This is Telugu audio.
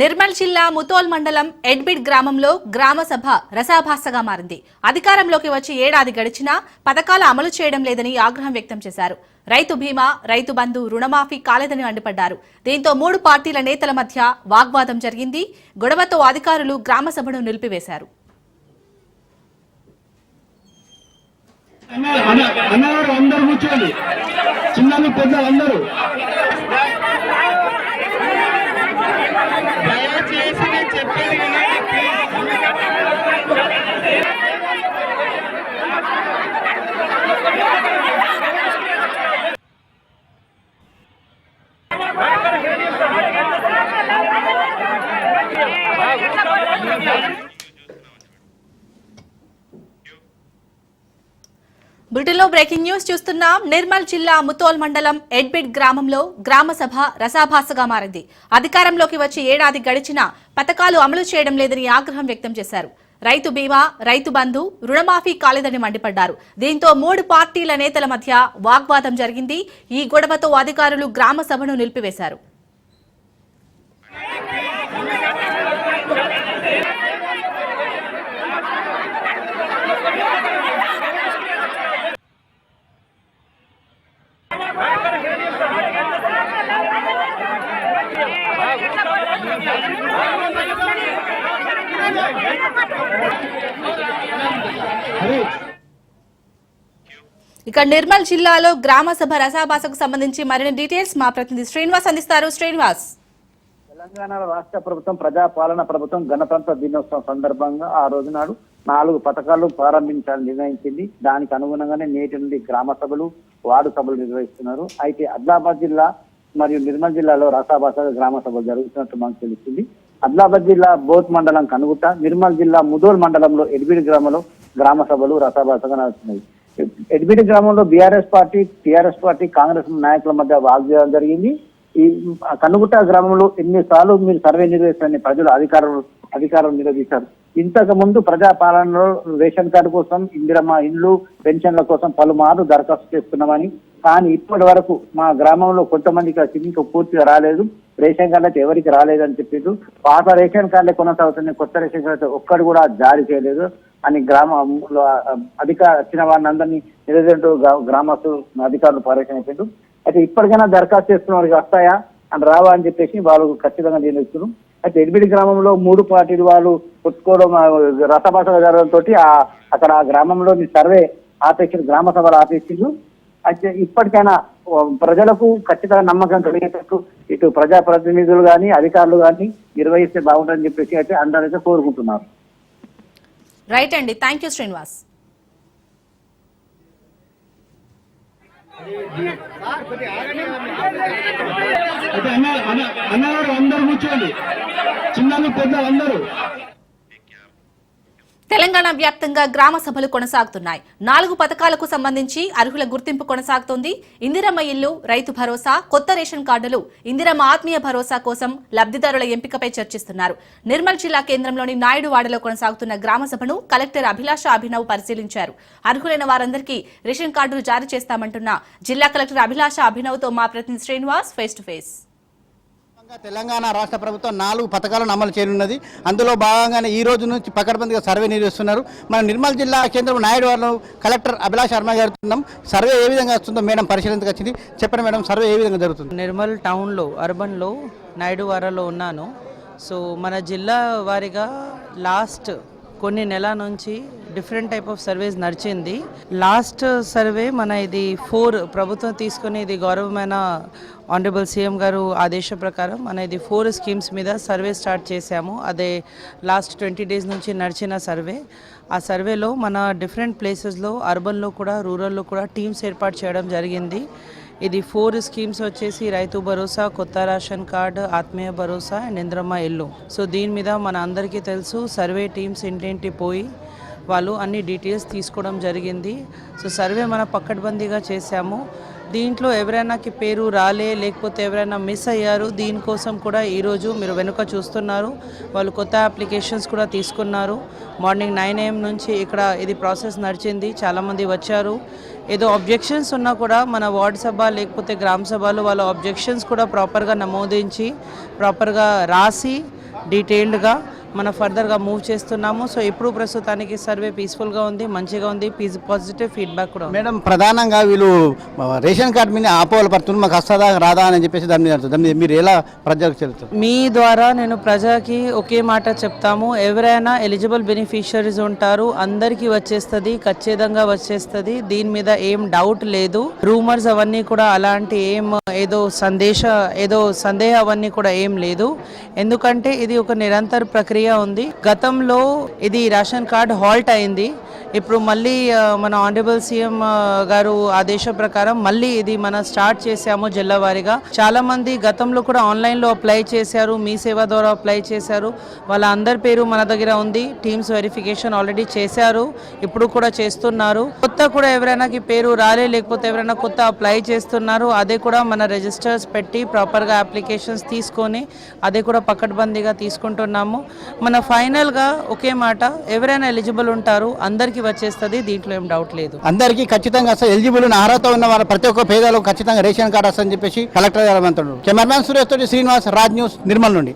నిర్మల్ జిల్లా ముతోల్ మండలం ఎడ్బిడ్ గ్రామంలో గ్రామ సభ రసాభాసగా మారింది. అధికారంలోకి వచ్చి ఏడాది గడిచినా పథకాలు అమలు చేయడం లేదని ఆగ్రహం వ్యక్తం చేశారు. రైతు బీమా రైతు బంధు రుణమాఫీ కాలేదని మండిపడ్డారు. దీంతో మూడు పార్టీల నేతల మధ్య వాగ్వాదం జరిగింది. గొడవతో అధికారులు గ్రామ సభను నిలిపివేశారు. అన్న కూర్చోండి. చిన్నలు అందరూ. బ్రిటన్లో బ్రేకింగ్ న్యూస్ చూస్తున్నాం. నిర్మల్ జిల్లా ముతోల్ మండలం ఎడ్బిడ్ గ్రామంలో గ్రామ సభ రసాభాసగా మారింది. అధికారంలోకి వచ్చి ఏడాది గడిచినా పథకాలు అమలు చేయడం లేదని ఆగ్రహం వ్యక్తం చేశారు. రైతు బీమా రైతు బంధు రుణమాఫీ కాలేదని మండిపడ్డారు. దీంతో మూడు పార్టీల నేతల మధ్య వాగ్వాదం జరిగింది. ఈ గొడవతో అధికారులు గ్రామ సభను నిలిపివేశారు. ఇక నిర్మల్ జిల్లాలో గ్రామ సభ రసాభాసకు సంబంధించి మరిన్ని డీటెయిల్స్ మా ప్రతినిధి శ్రీనివాస్ అందిస్తారు. శ్రీనివాస్. తెలంగాణ రాష్ట్ర ప్రభుత్వం ప్రజాపాలన ప్రభుత్వం గణతంత్ర దినోత్సవం సందర్భంగా ఆ రోజు నాడు నాలుగు పథకాలు ప్రారంభించాలని నిర్ణయించింది. దానికి అనుగుణంగానే నేటి నుండి గ్రామ సభలు వార్డు సభలు నిర్వహిస్తున్నారు. అయితే ఆదిలాబాద్ జిల్లా మరియు నిర్మల్ జిల్లాలో రసాభాస గ్రామ సభలు జరుగుతున్నట్టు మనకు తెలుస్తుంది. ఆదిలాబాద్ జిల్లా బోత్ మండలం కనుగుట నిర్మల్ జిల్లా ముదోల్ మండలంలో ఎడిబిడి గ్రామంలో గ్రామ సభలు రసాభాసగా నడుస్తున్నాయి. ఎడిబిడి గ్రామంలో BRS party TRS party Congress నాయకుల మధ్య వాగ్వాదం జరిగింది. ఈ కన్నుగుట్ట గ్రామంలో ఎన్నిసార్లు మీరు సర్వే నిర్వహిస్తారని ప్రజలు అధికారులు అధికారులు నిలదీశారు ఇంతకు ముందు ప్రజా పాలనలో రేషన్ కార్డు కోసం ఇందిరమ్మ ఇండ్లు పెన్షన్ల కోసం పలుమార్లు దరఖాస్తు చేస్తున్నామని కానీ ఇప్పటి వరకు మా గ్రామంలో కొంతమందికి ఆ ఇంకా పూర్తిగా రాలేదు రేషన్ కార్డు అయితే ఎవరికి రాలేదని చెప్పిండు పాత రేషన్ కార్డులే కొనసాగుతున్నాయి కొత్త రేషన్ కార్డు అయితే ఒక్కడు కూడా జారీ చేయలేదు అని గ్రామంలో అధికార వచ్చిన వారిని అందరినీ నిలదీంటూ గ్రామస్తులు అధికారులు పర్యటన చెప్పిండు అయితే ఇప్పటికైనా దరఖాస్తు చేస్తున్న వారికి వస్తాయా? అని రావా అని చెప్పేసి వాళ్ళు ఖచ్చితంగా నిర్ణయిస్తున్నారు అయితే ఎడిబిడి గ్రామంలో మూడు పార్టీలు వాళ్ళు కొట్టుకోవడం ఆ, జరగడంతో అక్కడ ఆ గ్రామంలోని సర్వే ఆపేసి గ్రామ సభలు ఆపేసిండ్రు. అయితే ఇప్పటికైనా ప్రజలకు ఖచ్చితంగా నమ్మకం కలిగేటట్టు ఇటు ప్రజాప్రతినిధులు కానీ అధికారులు కానీ నిర్వహిస్తే బాగుంటుందని చెప్పేసి అయితే అందరైతే కోరుకుంటున్నారు. రైట్ అండి. Thank you Srinivas. అయితే అన్న అన్న అందరు కూర్చోండి. చిన్న పెద్ద అందరూ. తెలంగాణ వ్యాప్తంగా గ్రామ సభలు కొనసాగుతున్నాయి. నాలుగు పథకాలకు సంబంధించి అర్హుల గుర్తింపు కొనసాగుతోంది. ఇందిరమ్మ ఇల్లు రైతు భరోసా కొత్త రేషన్ కార్డులు ఇందిరమ్మ ఆత్మీయ భరోసా కోసం లబ్ధిదారుల ఎంపికపై చర్చిస్తున్నారు. నిర్మల్ జిల్లా కేంద్రంలోని నాయుడువాడలో కొనసాగుతున్న గ్రామ సభను కలెక్టర్ అభిలాష అభినవ్ పరిశీలించారు. అర్హులైన వారందరికీ రేషన్ కార్డులు జారీ చేస్తామంటున్న జిల్లా కలెక్టర్ అభిలాష అభినవ్తో మా ప్రతినిధి Srinivas face to face. Telangana రాష్ట్ర ప్రభుత్వం నాలుగు పథకాలను అమలు చేయనున్నది. అందులో భాగంగానే ఈ రోజు నుంచి పకడ్బందీగా సర్వే నిర్వహిస్తున్నారు. మన నిర్మల్ జిల్లా కేంద్రం నాయుడు కలెక్టర్ అభిలాష్ శర్మ గారు సర్వే ఏ విధంగా వస్తుందో మేడం పరిశీలనకు వచ్చింది. చెప్పండి మేడం సర్వే ఏ విధంగా జరుగుతుంది? నిర్మల్ టౌన్లో అర్బన్లో నాయుడువారలో ఉన్నాను. సో మన జిల్లా వారిగా లాస్ట్ కొన్ని నెలల నుంచి డిఫరెంట్ టైప్ ఆఫ్ సర్వేస్ నడిచింది. లాస్ట్ సర్వే మన ఇది ఫోర్ ప్రభుత్వం తీసుకుని ఇది గౌరవమైన ఆనరబుల్ సీఎం గారు ఆదేశం ప్రకారం మన ఇది ఫోర్ స్కీమ్స్ మీద సర్వే స్టార్ట్ చేశాము. అదే లాస్ట్ ట్వంటీ డేస్ నుంచి నడిచిన సర్వే ఆ సర్వేలో మన డిఫరెంట్ ప్లేసెస్లో అర్బన్లో కూడా రూరల్లో కూడా టీమ్స్ ఏర్పాటు చేయడం జరిగింది. ఇది ఫోర్ స్కీమ్స్ వచ్చేసి రైతు భరోసా కొత్త రేషన్ కార్డు ఆత్మీయ భరోసా అండ్ ఇంద్రమ్మ ఇల్లు. సో దీని మీద మన అందరికీ తెలుసు సర్వే టీమ్స్ ఇంటింటి పోయి వాళ్ళు అన్ని డీటెయిల్స్ తీసుకోవడం జరిగింది. సో సర్వే మన పక్కడ్బందీగా చేశాము. దీంట్లో ఎవరైనాకి పేరు రాలే లేకపోతే ఎవరైనా మిస్ అయ్యారు దీనికోసం కూడా ఈరోజు మీరు వెనుక చూస్తున్నారు. వాళ్ళు కొత్త అప్లికేషన్స్ కూడా తీసుకున్నారు. మార్నింగ్ నైన్ ఏఎం నుంచి ఇక్కడ ఇది ప్రాసెస్ నడిచింది. చాలామంది వచ్చారు. ఏదో అబ్జెక్షన్స్ ఉన్నా కూడా మన వార్డ్ సభ లేకపోతే గ్రామ సభలో వాళ్ళ అబ్జెక్షన్స్ కూడా ప్రాపర్గా నమోదించి ప్రాపర్గా రాసి డీటెయిల్డ్గా మన ఫర్దర్గా మూవ్ చేస్తున్నాము. సో ఇప్పుడు ప్రస్తుతానికి సర్వే పీస్ఫుల్గా ఉంది మంచిగా ఉంది పీస్ పాజిటివ్ ఫీడ్బ్యాక్ కూడా మేడం ప్రధానంగా వీళ్ళు రేషన్ కార్డు మీద ఆపోలు పడుతున్నారు మాకు వస్తుందా రాదా అని చెప్పేసి దాని మీద దాని మీరు ఎలా ప్రజలకు చెల్లుతారు మీ ద్వారా నేను ప్రజలకి ఒకే మాట చెప్తాము. ఎవరైనా ఎలిజిబుల్ బెనిఫిషియరీస్ ఉంటారు అందరికీ వచ్చేస్తుంది ఖచ్చితంగా వచ్చేస్తుంది. దీని మీద ఏం డౌట్ లేదు. రూమర్స్ అవన్నీ కూడా అలాంటి ఏం ఏదో సందేశ ఏదో సందేహం అవన్నీ కూడా ఏం లేదు. ఎందుకంటే ఇది ఒక నిరంతర ప్రక్రియ. ఉంది. గతంలో ఇది రేషన్ కార్డ్ హాల్ట్ అయింది. ఇప్పుడు మళ్ళీ మన ఆనరబుల్ సీఎం గారు ఆదేశం ప్రకారం మళ్ళీ ఇది మనం స్టార్ట్ చేశాము జిల్లా వారీగా. చాలా మంది గతంలో కూడా ఆన్లైన్లో అప్లై చేశారు మీ సేవ ద్వారా అప్లై చేశారు. వాళ్ళ అందరి పేరు మన దగ్గర ఉంది టీమ్స్ వెరిఫికేషన్ ఆల్రెడీ చేశారు ఇప్పుడు కూడా చేస్తున్నారు. కొత్త కూడా ఎవరైనా పేరు రాలే లేకపోతే ఎవరైనా కొత్త అప్లై చేస్తున్నారు అదే కూడా మన రిజిస్టర్స్ పెట్టి ప్రాపర్గా అప్లికేషన్స్ తీసుకొని అదే కూడా పకడ్బందీగా తీసుకుంటున్నాము. మన ఫైనల్గా ఒకే మాట ఎవరైనా ఎలిజిబుల్ ఉంటారు అందరికీ వచ్చేస్తుంది దీంట్లో ఏం డౌట్ లేదు. అందరికీ ఖచ్చితంగా అసలు ఎలిజిబుల్ ఉన్న అర్హత ఉన్న వాళ్ళ ప్రతి ఒక్క పేదలకు ఖచ్చితంగా రేషన్ కార్డు వస్తుందని చెప్పేసి కలెక్టర్ గారు అంటున్నారు కెమెరామ్యాన్ సురేష్ తోటి శ్రీనివాస్ రాజ్ న్యూస్ నిర్మల్ నుండి.